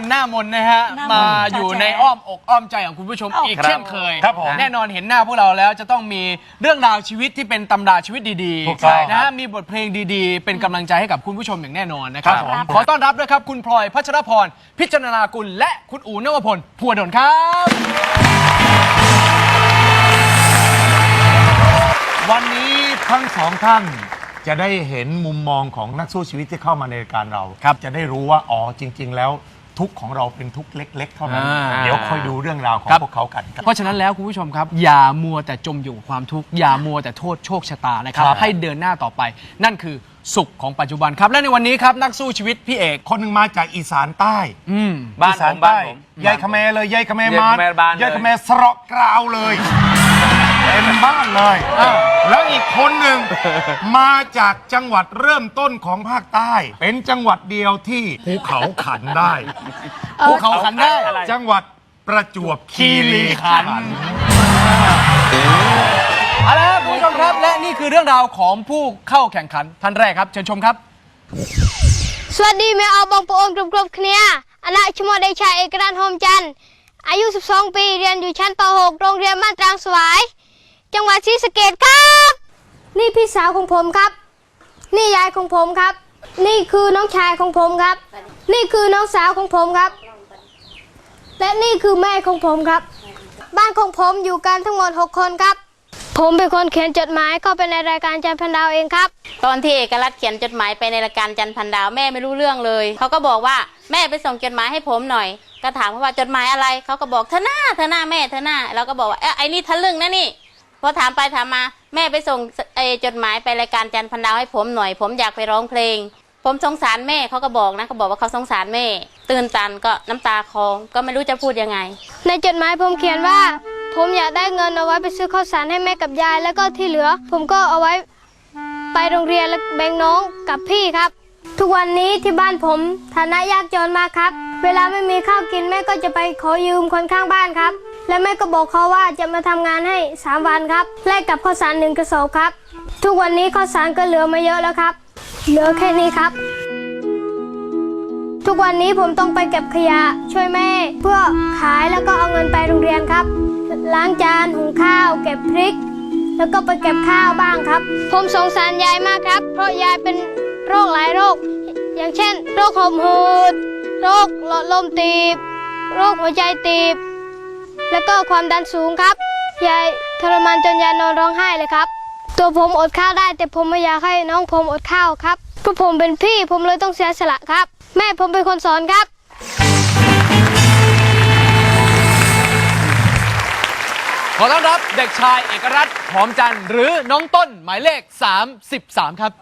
เราสี่คนหน้ามนต์นะฮะ หน้ามนต์มาอยู่ในอ้อมอกอ้อมใจของคุณผู้ชมอ้าวอีกครับเช่นเคย ครับผมแน่นอนเห็นหน้าพวกเราแล้วจะต้องมีเรื่องราวชีวิตที่เป็นตำราชีวิตดีถูกต้องนะฮะมีบทเพลงดีๆ เป็นกำลังใจให้กับคุณผู้ชมอย่างแน่นอนนะครัครับบผม ขอต้อนรับด้วยครับคุณพลอยพัชรพร พิจารณากุลและคุณอู๋นวพลพัวดลครับ วันนี้ทั้งสองท่านจะได้เห็นมุมมองของนักสู้ชีวิตที่เข้ามาในรายการเราครับจะได้รู้ว่าอ๋อจริง ๆ แล้ว ทุกข์ของเราเป็นทุกข์เล็ก ๆ เท่านั้น อ่าเดี๋ยวคอยดูเรื่องราวของครับ พวกเขากันครับ เพราะฉะนั้นแล้วคุณผู้ชมครับ อย่ามัวแต่จมอยู่กับความทุกข์อย่ามัวแต่โทษโชคชะตานะครับ ครับ ให้เดินหน้าต่อไป นั่นคือสุขของปัจจุบันครับ และในวันนี้ครับนักสู้ชีวิตพี่เอกคนหนึ่งมาจากอีสานใต้อืม บ้านอีสานผมบ้าใต้นผม ยายขแมเลยยายขแมยายมาขแมบ้านเลย ยายขแมสระกราวเลย เต็มบ้านเลยแล้วอีกคนหนึ่ง มาจากจังหวัดเริ่มต้นของภาคใต้ เป็นจังหวัดเดียวที่ภูเขาขันได้ ภูเขาขันได้อะไรจังหวัดประจวบคีรีขันธ์เอาละครับคุณผู้ชมครับ และนี่คือเรื่องราวของผู้เข้าแข่งขันท่านแรกครับ เชิญชมครับ สวัสดีแม่เอาบองปอนกรุบกรบเคลียอนาชมเดชาเอกรันโฮมจันทร์อายุ 12 ปี เรียนอยู่ชั้นป .6 โรงเรียนบ้านตรางสวาย จังหวัดศรีสะเกษครับ นี่พี่สาวของผมครับ นี่ยายของผมครับ นี่คือน้องชายของผมครับ นี่คือน้องสาวของผมครับ และนี่คือแม่ของผมครับ บ้านของผมอยู่กันทั้งหมด 6 คนครับ ผมเป็นคนเขียนจดหมายเข้าไปในรายการจันทร์พันดาวเองครับ ตอนที่เอกรัฐเขียนจดหมายไปในรายการจันทร์พันดาวแม่ไม่รู้เรื่องเลย เขาก็บอกว่าแม่ไปส่งจดหมายให้ผมหน่อย ก็ถามเขาว่าจดหมายอะไร เขาก็บอกเธอหน้าเธอหน้าแม่เธอหน้า เราก็บอกว่าเอ้ยไอ้นี่ทะลึ่งนะนี่ พอถามไปถามมา แม่ไปส่งเอจดหมายไปรายการจันพันดาวให้ผมหน่อย ผมอยากไปร้องเพลง ผมสงสารแม่เขาก็บอกนะเขาบอกว่าเขาสงสารแม่ ตื่นตันก็น้ำตาคลอก็ไม่รู้จะพูดยังไง ในจดหมายผมเขียนว่า ผมอยากได้เงินเอาไว้ไปซื้อข้าวสารให้แม่กับยาย แล้วก็ที่เหลือ ผมก็เอาไว้ไปโรงเรียนและแบ่งน้องกับพี่ครับ ทุกวันนี้ที่บ้านผมฐานะยากจนมากครับ เวลาไม่มีข้าวกินแม่ก็จะไปขอยืมคนข้างบ้านครับ และแม่ก็บอกเขาว่าจะมาทำงานให้ 3 วันครับแลกกับข้าวสารหนึ่งกระสอบครับ ทุกวันนี้ข้าวสารก็เหลือมาเยอะแล้วครับ เหลือแค่นี้ครับ ทุกวันนี้ผมต้องไปเก็บขยะช่วยแม่ เพื่อขายแล้วก็เอาเงินไปโรงเรียนครับ ล้างจานหุงข้าว เก็บพริก แล้วก็ไปเก็บข้าวบ้างครับ ผมสงสารยายมากครับ เพราะยายเป็นโรคหลายโรค อย่างเช่น โรคหอบหืดโรคหลอดลมตีบ โรคหัวใจตีบ แล้วก็ความดันสูงครับ ยายทรมานจนยายนอนร้องไห้เลยครับ ตัวผมอดข้าวได้แต่ผมไม่อยากให้น้องผมอดข้าวครับเพราะผมเป็นพี่ผมเลยต้องเสียสละครับ แม่ผมเป็นคนสอนครับ ขอต้อนรับเด็กชายเอกรัตน์หอมจันทร์หรือน้องต้นหมายเลข 33 ครับ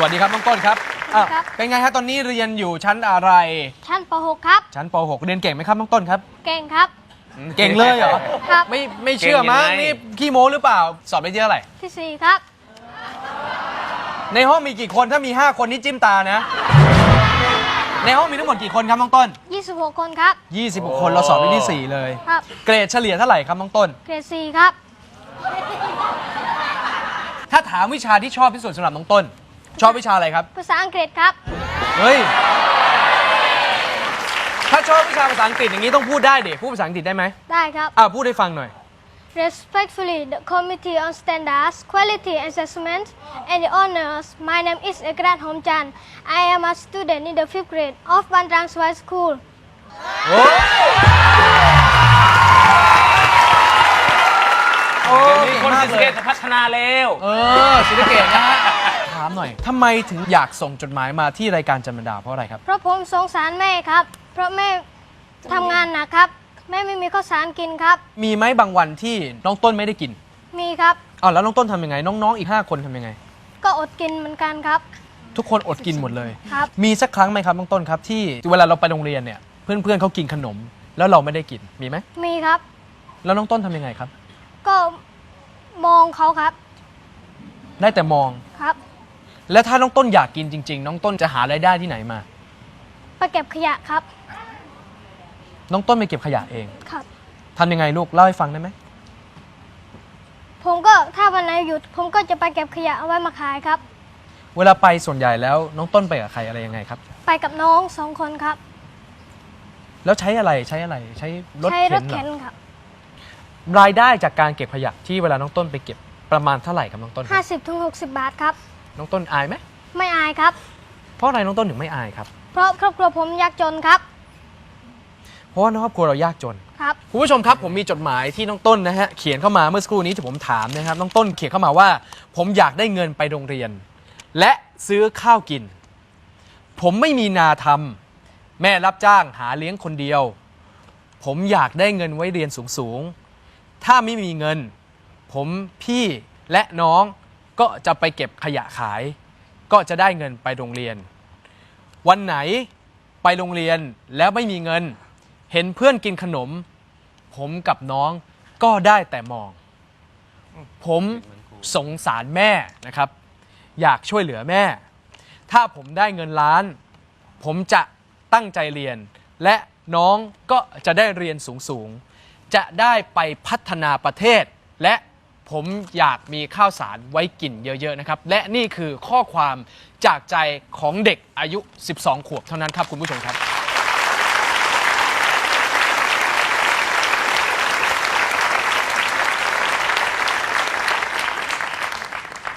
สวัสดีครับน้องต้นครับอะครับ เป็นไงฮะตอนนี้เรียนอยู่ชั้นอะไร ชั้นป .6 ครับ ชั้นป .6 เรียนเก่งไหมครับน้องต้นครับ เก่งครับ เก่งเลยเหรอ ครับไม่ไม่เชื่อมั้งเก่งยังไง นี่ขี้โม้หรือเปล่า สอบได้ที่เท่าไหร่ ที่สี่ครับ ในห้องมีกี่คนถ้ามี 5 คนนี่จิ้มตานะ ในห้องมีทั้งหมดกี่คนครับน้องต้น26 คนครับ 26 คนเราสอบได้ที่4เลย ครับ เกรดเฉลี่ยเท่าไหร่ครับน้องต้น เกรด4ครับ ถ้าถามวิชาที่ชอบที่สุดสำหรับน้องต้น ชอบวิชาอะไรครับ ภาษาอังกฤษครับ เฮ้ย ถ้าชอบวิชาภาษาอังกฤษอย่างนี้ต้องพูดได้เด็พูดภาษาอังกฤษได้ไหมได้ครับ อ่าพูดให้ฟังหน่อย Respectfully, the Committee on Standards, Quality Assessment, and the Honors, my name is Ekrat Homchan. I am a student in the fifth grade of Bandrang Swai School. โอ้โอ้เดี๋ยวนี้เก่งคนมาศกรีเลสะเกยษจะพัฒนาแล้วเออศรีสะเกดนะฮะถามหน่อยทำไมถึงอยากส่งจดหมายมาที่รายการจันบรรดาเพราะอะไรครับ เพราะผมสงสารแม่ครับ เพราะแม่ทำงานหนักครับ แม่ไม่มีข้าวสารกินครับ มีไหมบางวันที่น้องต้นไม่ได้กินมีครับ อ้าวแล้วน้องต้นทำยังไง น้องๆอีก 5 คนทำยังไง ก็อดกินเหมือนกันครับ ทุกคนอดกินหมดเลย ครับ มีสักครั้งไหมครับน้องต้นครับที่เวลาเราไปโรงเรียนเนี่ยเพื่อนๆเขากินขนม แล้วเราไม่ได้กินมีไหมมีครับ แล้วน้องต้นทำยังไงครับ ก็มองเขาครับ ได้แต่มองครับ แล้วถ้าน้องต้นอยากกินจริง ๆ น้องต้นจะหารายได้ที่ไหนมา ไปเก็บขยะครับ น้องต้นไปเก็บขยะเองครับ ทำยังไงลูกเล่าให้ฟังได้ไหมผมก็ถ้าวันไหนหยุด ผมก็จะไปเก็บขยะเอาไว้มาขายครับ เวลาไปส่วนใหญ่แล้วน้องต้นไปกับใครอะไรยังไงครับ ไปกับน้องสองคนครับ แล้วใช้อะไรใช้อะไรใช้รถใช้รเข็ถนเหรเข็อนครับรายได้จากการเก็บขยะที่เวลาน้องต้นไปเก็บประมาณเท่าไหร่ครับน้องต้นครับ 50ถึง60 บาทครับ น้องต้นอายไหมไม่อายครับ เพราะอะไรน้องต้นถึงไม่อายครับ เพราะครอบครัวผมยากจนครับเพราะว่าครอบครัวเรายากจนครับ คุณผู้ชมครับผมมีจดหมายที่น้องต้นนะฮะเขียนเข้ามาเมื่อสักครู่นี้ที่ผมถามนะครับน้องต้นเขียนเข้ามาว่า ผมอยากได้เงินไปโรงเรียน และซื้อข้าวกิน ผมไม่มีนาทำแม่รับจ้างหาเลี้ยงคนเดียว ผมอยากได้เงินไว้เรียนสูงๆถ้าไม่มีเงิน ผมพี่และน้อง ก็จะไปเก็บขยะขาย ก็จะได้เงินไปโรงเรียน วันไหนไปโรงเรียนแล้วไม่มีเงิน เห็นเพื่อนกินขนม ผมกับน้องก็ได้แต่มอง ผมสงสารแม่นะครับ อยากช่วยเหลือแม่ ถ้าผมได้เงินล้าน ผมจะตั้งใจเรียน และน้องก็จะได้เรียนสูงๆ จะได้ไปพัฒนาประเทศ และ ผมอยากมีข้าวสารไว้กินเยอะๆนะครับ และนี่คือข้อความจากใจของเด็กอายุ 12 ขวบเท่านั้นครับคุณผู้ชมครับ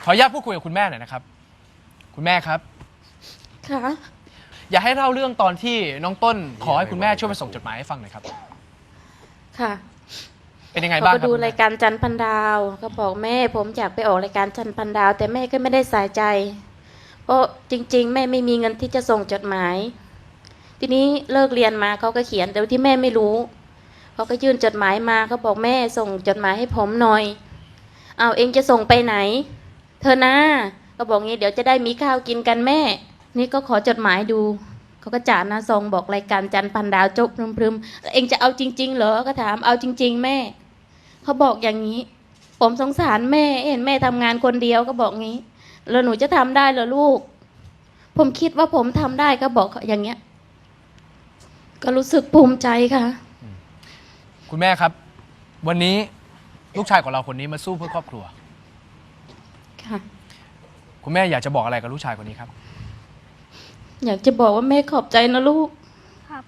ขออนุญาตพูดคุยกับคุณแม่หน่อยนะครับ คุณแม่ครับ ค่ะ อยากให้เล่าเรื่องตอนที่น้องต้น ขอให้คุณแม่ช่วยไปส่งจดหมายให้ฟังหน่อยครับ ค่ะ เป็นยังไงเขาบ้างคก็รับดูคุณแม่รายการจันทร์พันดาวก็บอกแม่ผมอยากไปออกรายการจันทร์พันดาว แต่แม่ก็ไม่ได้ใส่ใจ เพราะจริง ๆ แม่ไม่มีเงินที่จะส่งจดหมาย ทีนี้เลิกเรียนมาเขาก็เขียนแต่ที่แม่ไม่รู้เขาก็ยื่นจดหมายมาเขาบอกแม่ส่งจดหมายให้ผมหน่อย เอาเองจะส่งไปไหน เธอนะก็บอกงี้เดี๋ยวจะได้มีข้าวกินกันแม่ นี่ก็ขอจดหมายดู เขาก็จ่าหน้าซองบอกรายการจันทร์พันดาวจบพรึมๆแล้วเองจะเอาจริง ๆ เหรอก็ถามเอาจริง ๆ แม่ เขาบอกอย่างนี้ ผมสงสารแม่เห็นแม่ทำงานคนเดียวก็บอกงี้ แล้วหนูจะทำได้เหรอลูก ผมคิดว่าผมทำได้ก็บอกเขาอย่างเงี้ย ก็รู้สึกภูมิใจค่ะ คุณแม่ครับ วันนี้ลูกชายของเราคนนี้มาสู้เพื่อครอบครัว ค่ะ คุณแม่อยากจะบอกอะไรกับลูกชายคนนี้ครับ อยากจะบอกว่าแม่ขอบใจนะลูก ครับ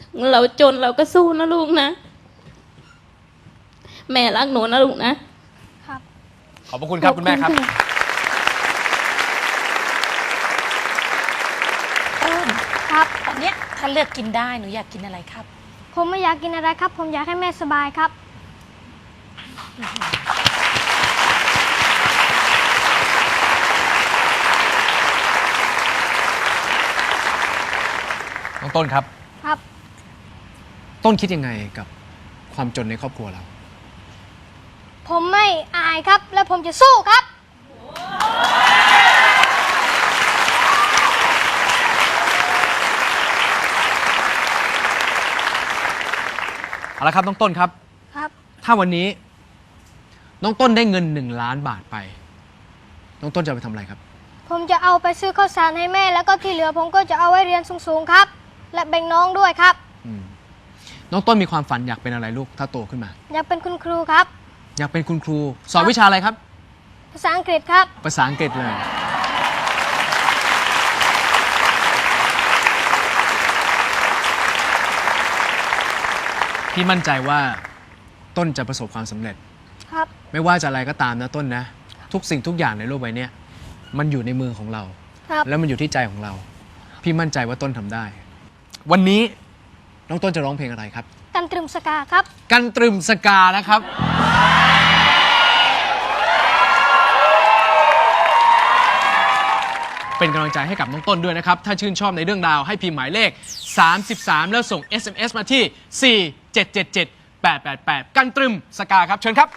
ถึงเราจนเราก็สู้นะลูกนะ แม่รักหนูนะลูกนะ ครับ ขอบพระคุณครับคุณแม่ครับต้นครับตอนเนี้ยถ้าเลือกกินได้หนูอยากกินอะไรครับ ผมไม่อยากกินอะไรครับ ผมอยากให้แม่สบายครับ น้องต้นครับ ครับ ต้นคิดยังไงกับความจนในครอบครัวเรา ผมไม่อายครับ และผมจะสู้ครับ เอาละครับน้องต้นครับ ครับ ถ้าวันนี้ น้องต้นได้เงินหนึ่งล้านบาทไป น้องต้นจะเอาไปทำอะไรครับ ผมจะเอาไปซื้อข้าวสารให้แม่ แล้วก็ที่เหลือผมก็จะเอาไว้เรียนสูงๆครับ และแบ่งน้องด้วยครับ อืมน้องต้นมีความฝันอยากเป็นอะไรลูกถ้าโตขึ้นมา อยากเป็นคุณครูครับ อยากเป็นคุณครู สอนวิชาอะไรครับ ภาษาอังกฤษครับ ภาษาอังกฤษเลย พี่มั่นใจว่าต้นจะประสบความสำเร็จ ครับ ไม่ว่าจะอะไรก็ตามนะต้นนะ ทุกสิ่งทุกอย่างในโลกใบเนี้ยมันอยู่ในมือของเรา ครับ แล้วมันอยู่ที่ใจของเรา พี่มั่นใจว่าต้นทำได้ วันนี้น้องต้นจะร้องเพลงอะไรครับ กันตรึมสกาครับ กันตรึมสกานะครับ เป็นกำลังใจให้กับน้องต้นด้วยนะครับ ถ้าชื่นชอบในเรื่องราวให้พิมพ์หมายเลข 33 แล้วส่ง SMS มาที่ 4777888 กันตรึมสกาครับ เชิญครับ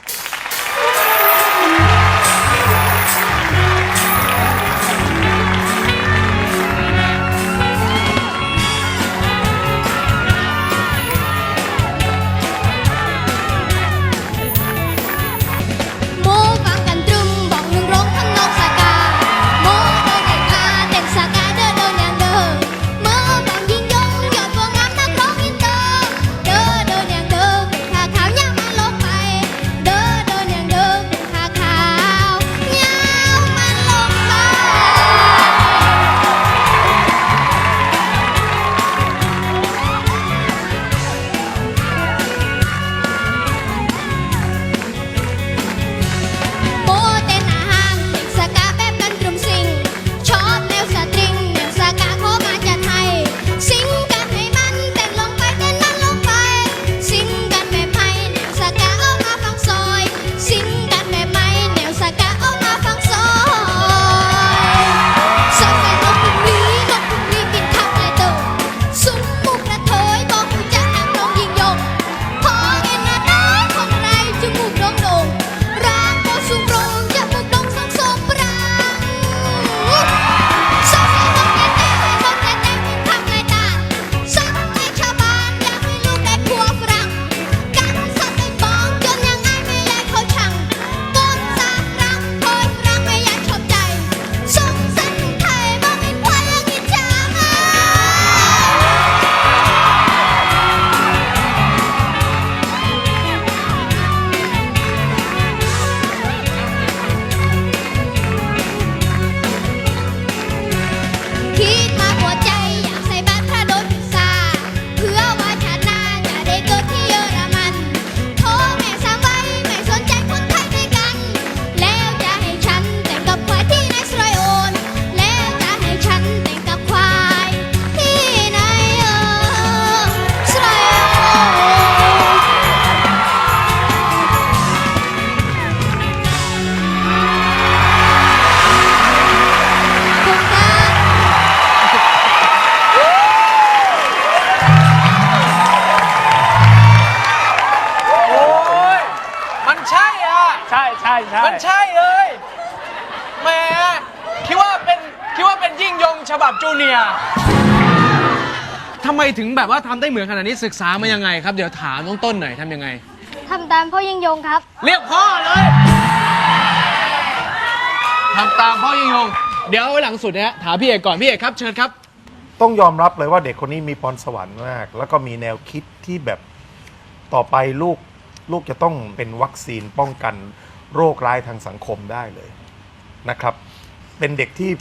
ฉบับจูเนียร์ทำไมถึงแบบว่าทำได้เหมือนขนาดนี้ศึกษามายังไงครับ เดี๋ยวถามน้องต้นหน่อยทำยังไง ทำตามพ่อยิ่งยงครับ เรียกพ่อเลยทำตามพ่อยิ่งยง เดี๋ยวเอาไว้หลังสุดนะฮะถามพี่เอกก่อนพี่เอกครับเชิญครับ ต้องยอมรับเลยว่าเด็กคนนี้มีพรสวรรค์มาก แล้วก็มีแนวคิดที่แบบต่อไปลูกลูกจะต้องเป็นวัคซีนป้องกันโรคร้ายทางสังคมได้เลยนะครับ เป็นเด็กที่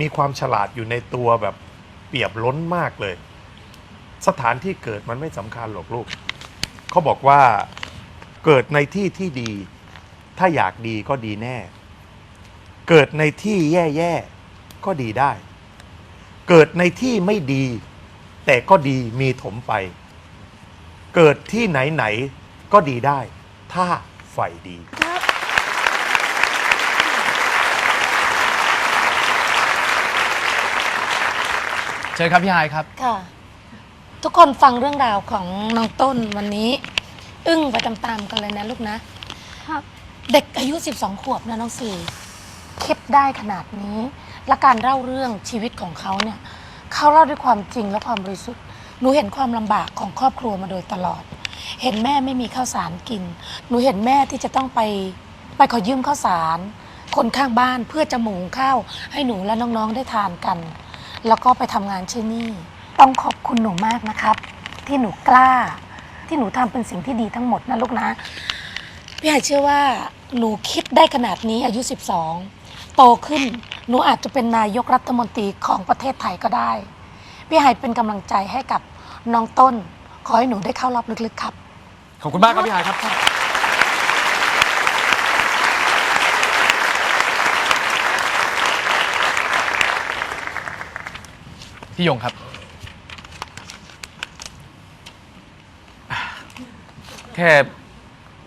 มีความฉลาดอยู่ในตัวแบบเปียมล้นมากเลย สถานที่เกิดมันไม่สำคัญหรอกลูกเขาบอกว่าเกิดในที่ที่ดี ถ้าอยากดีก็ดีแน่ เกิดในที่แย่ๆก็ดีได้ เกิดในที่ไม่ดี แต่ก็ดีมีถมไป เกิดที่ไหนๆก็ดีได้ ถ้าใฝ่ดี เชิญครับพี่ไฮายครับ ค่ะ ทุกคนฟังเรื่องราวของน้องต้นวันนี้ อึ้งไปตามๆกันเลยนะลูกนะ ครับ เด็กอายุ 12 ขวบนะน้องสี่คิดได้ขนาดนี้ และการเล่าเรื่องชีวิตของเขาเนี่ย เขาเล่าด้วยความจริงและความบริสุทธิ์หนูเห็นความลำบากของครอบครัวมาโดยตลอด เห็นแม่ไม่มีข้าวสารกิน หนูเห็นแม่ที่จะต้องไปไปขอยืมข้าวสาร คนข้างบ้านเพื่อจะหมุงข้าวให้หนูและน้องๆได้ทานกัน แล้วก็ไปทำงานที่นี่ ต้องขอบคุณหนูมากนะครับ ที่หนูกล้า ที่หนูทำเป็นสิ่งที่ดีทั้งหมดนะลูกนะ พี่หายเชื่อว่าหนูคิดได้ขนาดนี้อายุ 12 โตขึ้นหนูอาจจะเป็นนายกรัฐมนตรีของประเทศไทยก็ได้ พี่หายเป็นกำลังใจให้กับน้องต้น ขอให้หนูได้เข้ารอบลึกๆครับ ขอบคุณมากครับพี่ไฮายครับ พี่ยงครับ แค่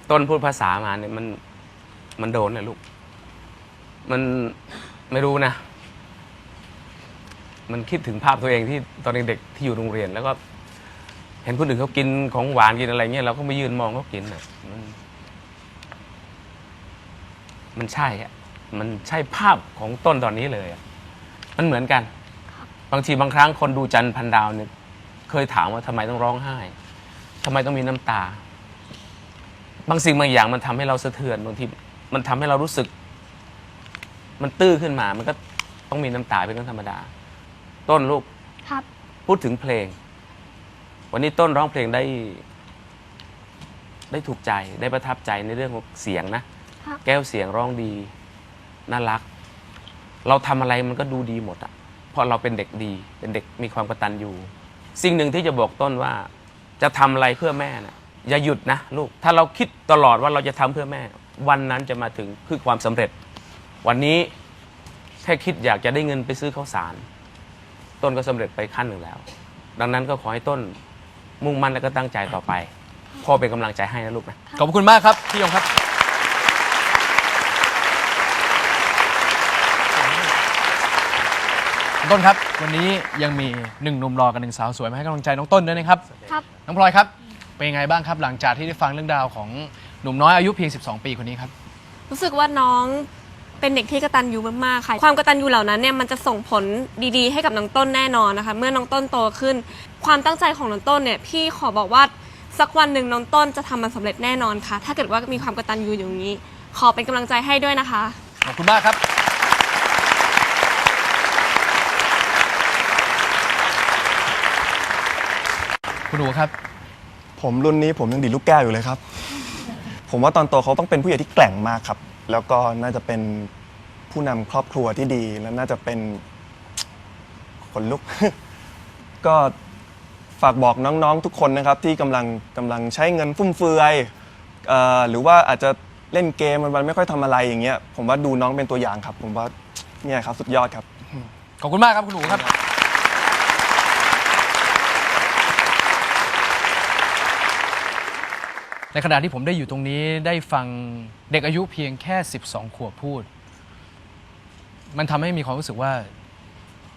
ต้นพูดภาษามาเนี่ยมันมันโดนนะลูก มันไม่รู้นะ มันคิดถึงภาพตัวเองที่ตอนเด็กๆที่อยู่โรงเรียน แล้วก็เห็นคนอื่นเขากินของหวานกินอะไรเงี้ยเราก็ไม่ยืนมองเขากินอะมันมันใช่อะมันใช่ภาพของต้นตอนนี้เลยอะมันเหมือนกัน บางทีบางครั้งคนดูจันทร์พันดาวเนี่ยเคยถามว่าทำไมต้องร้องไห้ทำไมต้องมีน้ำตา บางสิ่งบางอย่างมันทำให้เราสะเทือนบางทีมันทำให้เรารู้สึก มันตื้อขึ้นมา มันก็ต้องมีน้ำตาเป็นเรื่องธรรมดา ต้นลูกครับพูดถึงเพลง วันนี้ต้นร้องเพลงได้ ได้ถูกใจได้ประทับใจในเรื่องของเสียงนะครับแก้วเสียงร้องดี น่ารัก เราทำอะไรมันก็ดูดีหมดอะ เพราะเราเป็นเด็กดี เป็นเด็กมีความกตัญญูสิ่งหนึ่งที่จะบอกต้นว่า จะทำอะไรเพื่อแม่นะอย่าหยุดนะลูกถ้าเราคิดตลอดว่าเราจะทำเพื่อแม่ วันนั้นจะมาถึงคือความสำเร็จ วันนี้แค่คิดอยากจะได้เงินไปซื้อข้าวสาร ต้นก็สำเร็จไปขั้นหนึ่งแล้ว ดังนั้นก็ขอให้ต้นมุ่งมั่นและก็ตั้งใจต่อไปพ่อเป็นกำลังใจให้นะลูกนะขอบคุณมากครับพี่ยงครับ ต้นครับ วันนี้ยังมีหนึ่งหนุ่มรอกับหนึ่งสาวสวยมาให้กำลังใจน้องต้นด้วยนะครับ ครับ น้องพลอยครับ เป็นยังไงบ้างครับ หลังจากที่ได้ฟังเรื่องราวของหนุ่มน้อยอายุเพียง 12 ปีคนนี้ครับ รู้สึกว่าน้องเป็นเด็กที่กตัญญูมากๆค่ะ ความกตัญญูเหล่านั้นเนี่ยมันจะส่งผลดีๆ ให้กับน้องต้นแน่นอนนะคะ เมื่อน้องต้นโตขึ้น ความตั้งใจของน้องต้นเนี่ยพี่ขอบอกว่าสักวันหนึ่งน้องต้นจะทำมันสำเร็จแน่นอนค่ะ ถ้าเกิดว่ามีความกตัญญูอย่างนี้ ขอเป็นกำลังใจให้ด้วยนะคะ ขอบคุณมากครับ คุณหนูครับ ผมรุ่นนี้ผมยังดีดลูกแก้วอยู่เลยครับ ผมว่าตอนโตเขาต้องเป็นผู้ใหญ่ที่แกร่งมากครับ แล้วก็น่าจะเป็นผู้นำครอบครัวที่ดี และน่าจะเป็นคนลุก ก็ฝากบอกน้องๆทุกคนนะครับ ที่กำลังกำลังใช้เงินฟุ่มเฟือยเอ่อหรือว่าอาจจะเล่นเกมวันๆไม่ค่อยทำอะไรอย่างเงี้ยผมว่าดูน้องเป็นตัวอย่างครับ ผมว่าเนี่ยครับสุดยอดครับ ขอบคุณมากครับคุณหนูครับ ในขณะที่ผมได้อยู่ตรงนี้ได้ฟังเด็กอายุเพียงแค่ 12 ขวบพูด มันทำให้มีความรู้สึกว่า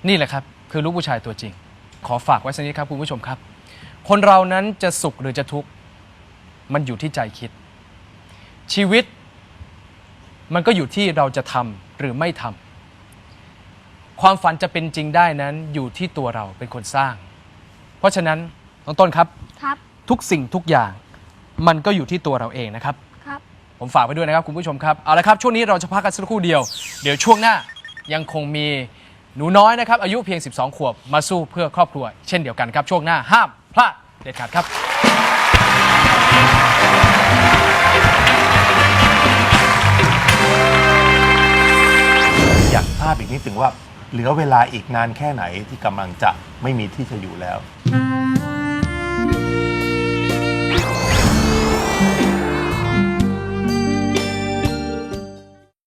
นี่แหละครับ คือลูกผู้ชายตัวจริง ขอฝากไว้สักนิดครับคุณผู้ชมครับ คนเรานั้นจะสุขหรือจะทุกข์มันอยู่ที่ใจคิด ชีวิต มันก็อยู่ที่เราจะทำหรือไม่ทำความฝันจะเป็นจริงได้นั้นอยู่ที่ตัวเราเป็นคนสร้าง เพราะฉะนั้นน้องต้นครับ ครับ ทุกสิ่งทุกอย่าง มันก็อยู่ที่ตัวเราเองนะครับ ครับ ผมฝากไว้ด้วยนะครับคุณผู้ชมครับ เอาละครับ ช่วงนี้เราจะพักกันสักครู่เดียว เดี๋ยวช่วงหน้ายังคงมีหนูน้อยนะครับ อายุเพียง 12 ขวบ มาสู้เพื่อครอบครัว เช่นเดียวกันครับ ช่วงหน้าห้ามพลาดเด็ดขาดครับ อยากทราบอีกนิดถึงว่า เหลือเวลาอีกนานแค่ไหนที่กำลังจะไม่มีที่จะอยู่แล้วค